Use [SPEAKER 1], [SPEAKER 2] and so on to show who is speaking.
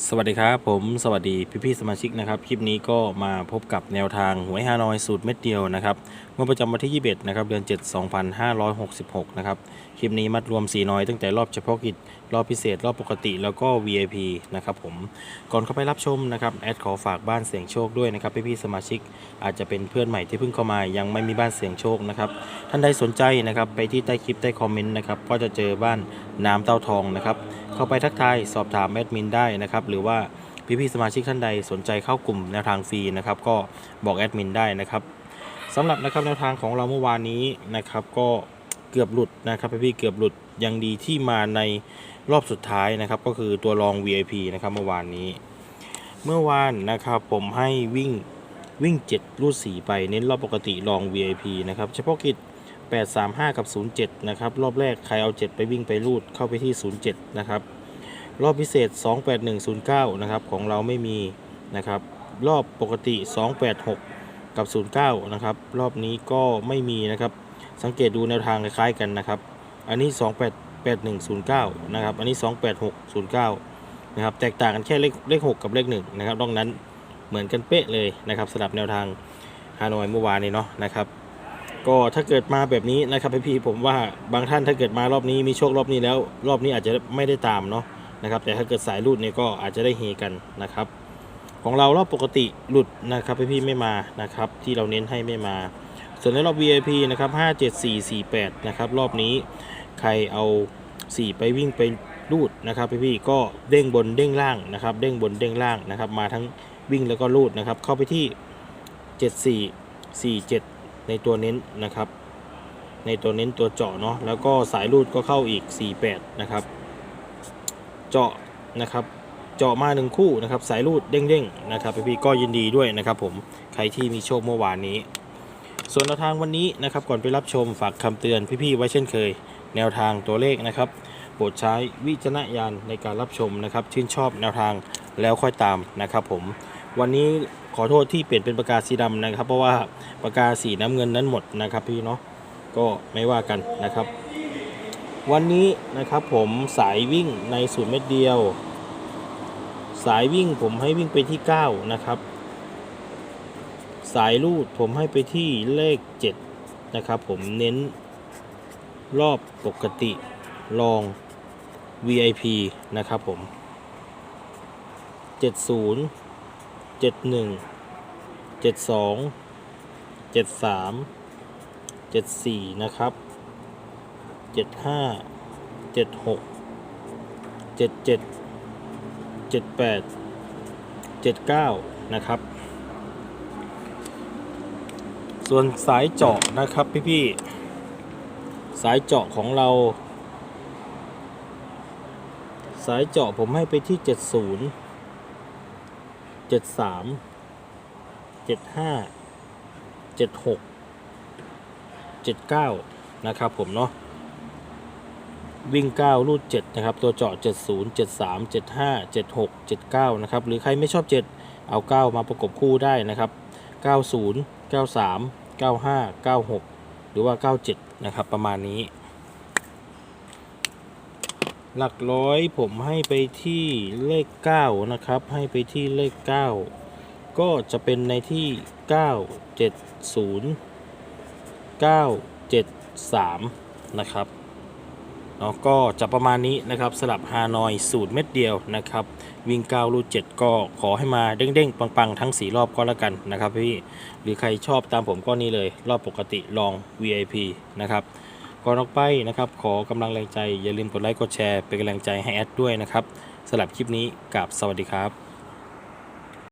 [SPEAKER 1] สวัสดีครับผมสวัสดีพี่พี่ๆสมาชิกนะครับ คลิปนี้ก็มาพบกับแนวทางหวยฮานอยสูตรเม็ดเดียวนะครับเมื่อประจำวันที่ 21 นะครับ เดือน 7 2566 นะครับ คลิปนี้มัดรวม 4 น้อยตั้งแต่รอบเฉพาะกิจ รอบพิเศษ รอบปกติแล้วก็ VIP นะครับผมก่อนเข้าไปรับชมนะครับ แอดขอฝากบ้านเสียงโชคด้วยนะครับพี่พี่ๆสมาชิกอาจจะเป็นเพื่อนใหม่ที่เพิ่งเข้ามายังไม่มีบ้านเสียงโชคนะครับท่านใดสนใจนะครับไปที่ใต้คลิปใต้คอมเมนต์นะครับก็จะเจอบ้านน้ำเต้าทองนะครับ เข้าไปทักทายสอบถามแอดมินได้นะครับ หรือว่าพี่ๆสมาชิกท่านใดสนใจเข้ากลุ่มแนวทางฟรีนะครับ ก็บอกแอดมินได้นะครับสำหรับนะครับแนวทางของเราเมื่อวานนี้นะครับก็เกือบหลุดนะครับพี่ๆเกือบหลุดยังดีที่มาในรอบสุดท้ายนะครับ ก็คือตัวรอง VIP นะครับเมื่อวานนี้ เมื่อวานนะครับผมให้วิ่งวิ่ง 7 รูด4ไปเน้นรอบปกติรอง VIP นะครับเฉพาะกิจ 835 กับ 07 นะครับ รอบแรกใครเอา 7 ไปวิ่งไปรูดเข้าไปที่ 07 นะครับ รอบพิเศษ 28109 นะครับ ของเราไม่มีนะครับ รอบปกติ 286 กับ 09 นะครับ รอบนี้ก็ไม่มีนะครับ สังเกตดูแนวทางคล้ายๆกันนะครับ อันนี้ 288109 นะครับ อันนี้ 28609 นะครับ แตกต่างกันแค่เลขเลข 6 กับเลข 1 นะครับนอกนั้นเหมือนกันเป๊ะเลยนะครับสำหรับแนวทางฮานอยเมื่อวานนี้เนาะนะครับ ก็ถ้าเกิดมาแบบนี้นะครับพี่ๆผมว่าบางท่านถ้าเกิดมารอบนี้มีโชครอบนี้แล้ว รอบนี้อาจจะไม่ได้ตามเนาะนะครับ แต่ถ้าเกิดสายรูดเนี่ยก็อาจจะได้เฮกันนะครับ ของเรารอบปกติหลุดนะครับพี่ๆไม่มานะครับ ที่เราเน้นให้ไม่มา ส่วนในรอบ VIP นะครับ57448นะครับรอบนี้ใครเอา 4 ไปวิ่งไปรูดนะครับพี่ๆก็เด้งบนเด้งล่างนะครับ เด้งบนเด้งล่างนะครับ มาทั้งวิ่งแล้วก็รูดนะครับ เข้าไปที่ 7447 ในตัวเน้นนะครับ ในตัวเน้นตัวเจาะเนาะแล้วก็สายรูดก็เข้าอีก 48 นะครับ เจาะนะครับเจาะมาหนึ่งคู่นะครับ สายรูดเด้งๆนะครับพี่ๆก็ยินดีด้วยนะครับ ผมใครที่มีโชคเมื่อวานนี้ ส่วนแนวทางวันนี้นะครับก่อนไปรับชมฝากคำเตือนพี่ๆไว้เช่นเคย แนวทางตัวเลขนะครับโปรดใช้วิจารณญาณในการรับชมนะครับ ชื่นชอบแนวทางแล้วค่อยตามนะครับ ผมวันนี้ ขอโทษที่เปลี่ยนเป็นปากกาสีดำนะครับ เพราะว่าปากกาสีน้ำเงินนั้นหมดนะครับพี่เนาะก็ไม่ว่ากันนะครับ วันนี้นะครับผมสายวิ่งในสูตรเม็ดเดียว สายวิ่งผมให้วิ่งไปที่ 9 นะครับ สายลูดผมให้ไปที่เลข 7 นะครับ ผมเน้นรอบปกติลอง VIP นะครับผม 70 71 72 73 74นะครับ75 76 77 78 79นะครับ ส่วนสายเจาะนะครับพี่ๆสายเจาะของเรา สายเจาะผมให้ไปที่ 70 73 75 76 79นะครับผมเนาะวิ่ง 9 รูด 7 นะครับ ตัวเจาะ 70 73 75 76 79 นะครับ หรือใครไม่ชอบ 7 เอา 9 มาประกบคู่ได้นะครับ 90 93 95 96 หรือว่า 97 นะครับ ประมาณนี้ หลักร้อยผมให้ไปที่เลข 9 นะครับ ให้ไปที่เลข 9 ก็จะเป็นในที่ 970 973 นะครับเนาะก็จะประมาณนี้นะครับสลับฮานอยสูตรเม็ดเดียวนะครับ วิ่ง9รูด7ก็ขอให้มาเด้งๆ ปังๆ ทั้ง 4 รอบก็แล้วกันนะครับพี่ หรือใครชอบตามผมก็นี่เลย รอบปกติลอง VIP นะครับ ก่อนออกไปนะครับ ขอกำลังแรงใจอย่าลืมกดไลค์กดแชร์เป็นกำลังใจให้แอดด้วยนะครับสำหรับคลิปนี้กับสวัสดีครับ